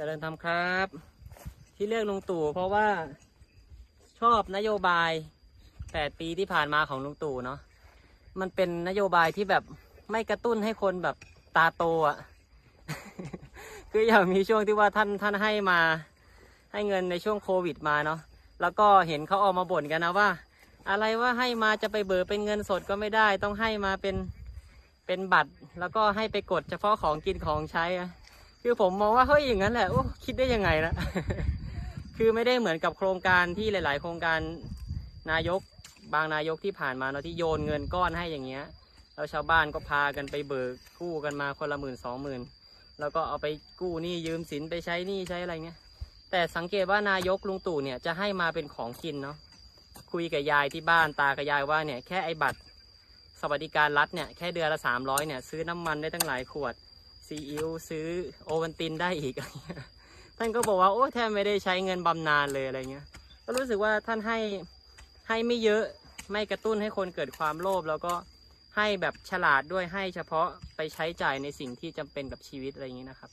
จริญธรรมครับ ที่เลือกลุงตู่เพราะว่าชอบนโยบาย 8 ปีที่ผ่านมาของลุงตู่เนาะมันเป็นนโยบายที่แบบไม่กระตุ้นให้คนแบบตาโตอะ่ะ คืออย่างมีช่วงที่ว่าท่านท่านให้มา ให้เงินในช่วงโควิดมาเนาะแล้วก็เห็นเขาออกมาบ่นกันนะว่า อะไรว่าให้มาจะไปเบิกเป็นเงินสดก็ไม่ได้ ต้องให้มาเป็นเป็นบัตร แล้วก็ให้ไปกดเฉพาะของกินของใช้อะ คือผมมองว่าเฮ้ยอย่างนั้นแหละโอ้คิดได้ยังไงนะ คือไม่ได้เหมือนกับโครงการที่หลาย ๆ โครงการนายกบางนายกที่ผ่านมาเนาะที่โยนเงินก้อนให้อย่างเงี้ยแล้วชาวบ้านก็พากันไปเบิกกู้กันมาคนละหมื่นสองหมื่นแล้วก็เอาไปกู้หนี้ยืมสินไปใช้หนี้ใช้อะไรเงี้ยแต่สังเกตว่านายกลุงตู่เนี่ยจะให้มาเป็นของกินเนาะคุยกับยายที่บ้านตากับยายว่าเนี่ยแค่ไอ้บัตรสวัสดิการรัฐเนี่ยแค่เดือนละสามร้อยเนี่ยซื้อน้ำมันได้ตั้งหลายขวด ซีอิ๊วซื้อโอวัลตินได้อีกอะไรเงี้ยท่านก็บอกว่าโอ้แทบไม่ได้ใช้เงินบำนาญเลยอะไรเงี้ย ก็รู้สึกว่าท่านให้ให้ไม่เยอะไม่กระตุ้นให้คนเกิดความโลภแล้วก็ให้แบบฉลาดด้วยให้เฉพาะไปใช้จ่ายในสิ่งที่จำเป็นกับชีวิตอะไรอย่างนี้นะครับ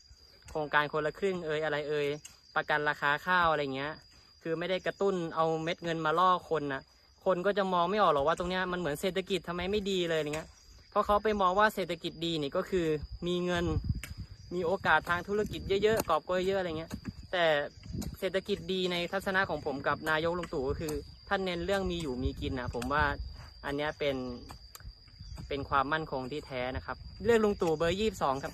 โครงการคนละครึ่งเอ่ยอะไรเอ่ยประกันราคาข้าวอะไรเงี้ย คือไม่ได้กระตุ้นเอาเม็ดเงินมาล่อคนนะคนก็จะมองไม่ออกหรอกว่าตรงเนี้ยมันเหมือนเศรษฐกิจทำไมไม่ดีเลยอะไรเงี้ย เพราะเขาไปมองว่าเศรษฐกิจดีนี่ก็คือมีเงินมีโอกาสทางธุรกิจเยอะๆกอบโกยเยอะอะไรเงี้ย แต่เศรษฐกิจดีในทัศนะของผมกับนายกลุงตู่ก็คือ ท่านเน้นเรื่องมีอยู่มีกินนะผมว่าอันนี้เป็นเป็นความมั่นคงที่แท้นะครับ เรื่องลุงตู่เบอร์ยี่สิบสองครับ